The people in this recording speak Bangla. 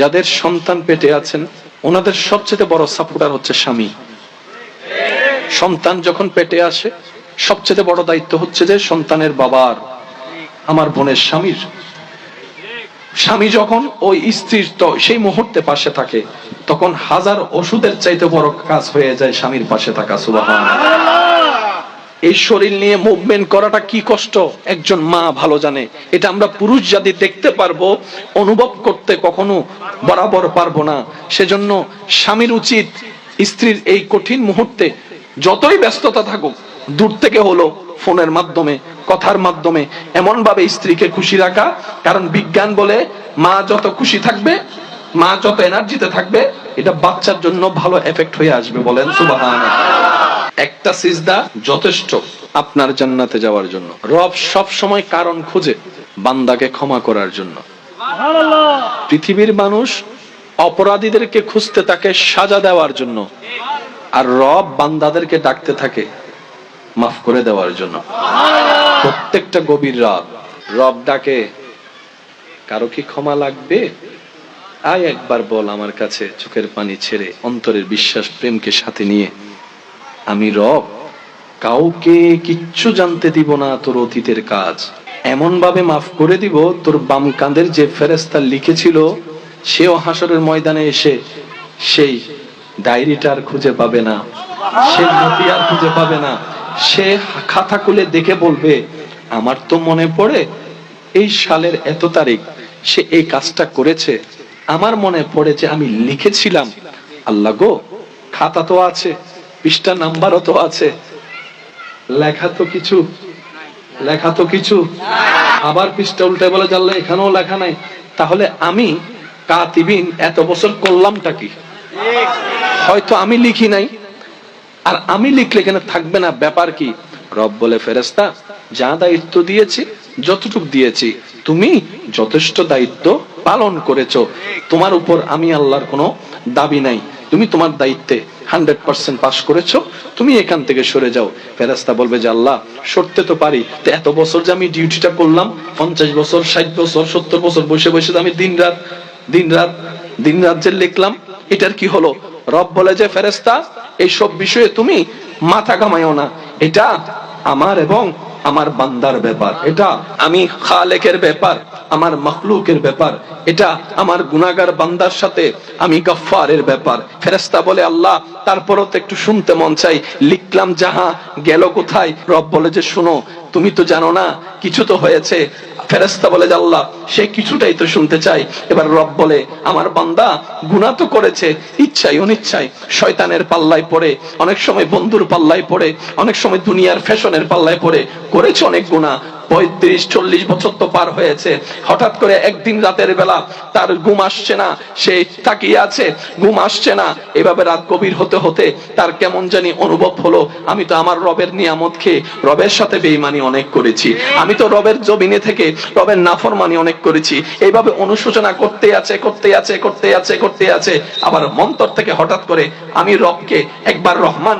যাদের সন্তান পেটে আছেন, ওনাদের সবচেয়ে বড় সাপোর্টার হচ্ছে স্বামী। সন্তান যখন পেটে আসে, সবচেয়ে বড় দায়িত্ব হচ্ছে যে সন্তানের বাবার, আমার বোনের স্বামীর। স্বামী যখন ওই স্ত্রীর সেই মুহূর্তে পাশে থাকে, তখন হাজার ওষুধের চাইতে বড় কাজ হয়ে যায় স্বামীর পাশে থাকা সুবাহান এই শরীর নিয়ে মুভমেন্ট করাটা কি কষ্ট? একজন মা ভালো জানে। এটা আমরা পুরুষ জাতি দেখতে পারব, অনুভব করতে কখনো বরাবর পারব না। সেজন্য স্বামীর উচিত স্ত্রীর এই কঠিন মুহূর্তে যতই ব্যস্ততা থাকুক, দূর থেকে হলো ফোনের মাধ্যমে, কথার মাধ্যমে এমন ভাবে স্ত্রীকে খুশি রাখা। কারণ বিজ্ঞান বলে, মা যত খুশি থাকবে, মা যত এনার্জিতে থাকবে, এটা বাচ্চার জন্য ভালো এফেক্ট হয়ে আসবে বলেন, সুবহানাল্লাহ। একটা সিজদা যথেষ্ট। আপনার জান্নাতে যাওয়ার জন্য। রব সব সময় কারণ খুঁজে বান্দাকে ক্ষমা করার জন্য। পৃথিবীর মানুষ অপরাধীদেরকে খুঁজতে থাকে সাজা দেওয়ার জন্য। আর রব বান্দাদেরকে ডাকতে থাকে মাফ করে দেওয়ার জন্য। প্রত্যেকটা গভীর রাত রব ডাকে কারও কি ক্ষমা লাগবে? আয় একবার বল আমার কাছে চোখের পানি ছেড়ে অন্তরের বিশ্বাস প্রেমকে সাথে নিয়ে। আমি রব, কাউকে কিচ্ছু জানতে দিব না তোর অতীতের কাজ। এমন ভাবে মাফ করে দিব তোর বাম কাঁধের যে ফেরেস্তা লিখেছিল, সেও হাসরের ময়দানে এসে সেই ডায়েরিটা আর খুঁজে পাবে না। সে নথি আর খুঁজে পাবে না। সে খাতা খুলে দেখে বলবে, আমার তো মনে পড়ে এই সালের এত তারিখ, সে এই কাজটা করেছে। আমার মনে পড়ে যে আমি লিখেছিলাম। আল্লাহ গো, খাতা তো আছে। পৃষ্ঠা নাম্বারও তো আছে। লেখা তো কিছু। লেখা তো কিছু। আবার পৃষ্ঠা উল্টে বলে, জানলে এখানেও লেখা নাই। তাহলে আমি কাতিবিন এত বছর করলামটা কি? হয়তো আমি লিখি নাই। আর আমি লিখলে এখানে থাকবে না। ব্যাপার কি? রব বলে ফেরেস্তা যা দায়িত্ব দিয়েছি, যতটুক দিয়েছি, তুমি যথেষ্ট দায়িত্ব পালন করেছ। তোমার উপর আমি আল্লাহর কোনো দাবি নাই। তুমি তোমার দায়িত্বে হান্ড্রেড পার্সেন্ট পাস করেছ, তুমি এখান থেকে সরে যাও। ফেরাস্তা বলবে যে, আল্লাহ, সরতে তো পারি, তো এত বছর যে আমি ডিউটিটা করলাম, পঞ্চাশ বছর, ষাট বছর, সত্তর বছর বসে বসে আমি দিন রাত দিন রাত দিন রাত যে লিখলাম, এটার কি হলো? রব বলে যে ফেরেস্তা এইসব বিষয়ে তুমি মাথা ঘামাইও না। এটা আমার এবং আমার বান্দার ব্যাপার। এটা আমি খালেকের ব্যাপার। আমার মখলুকের ব্যাপার, এটা আমার গুনাগার বান্দার সাথে আমি গফফারের ব্যাপার। ফেরেস্তা বলে, আল্লাহ, তারপরও তো একটু শুনতে মন চাই। লিখলাম যাহা, গেল কোথায়? রব বলে যে, শুনো, তুমি তো জানো না, কিছু তো হয়েছে। ফেরেস্তা বলে যে, আল্লাহ, সে কিছুটাই তো শুনতে চাই। এবার রব বলে, আমার বান্দা, গুনাহ তো করেছে, ইচ্ছাই অনিচ্ছাই, শয়তানের পাল্লায় পড়ে, অনেক সময় বন্ধুর পাল্লায় পড়ে, অনেক সময় দুনিয়ার ফ্যাশনের পাল্লায় পড়ে, করেছে অনেক গুনাহ। পঁয়ত্রিশ, চল্লিশ বছর তো পার হয়েছে। হঠাৎ করে একদিন রাতের বেলা তার ঘুম আসছে না, সে তাকিয়ে আছে, ঘুম আসছে না। এভাবে রাত গভীর হতে হতে তার কেমন জানি অনুভব হলো, আমি তো আমার রবের নিয়ামত খেয়ে রবের সাথে বেইমানি অনেক করেছি। আমি তো রবের জমিনে থেকে রবের নাফরমানি অনেক করেছি। এইভাবে অনুশোচনা করতে আছে করতে আছে করতে আছে করতে আছে। আবার মন্তর থেকে হঠাৎ করে আমি রবকে একবার রহমান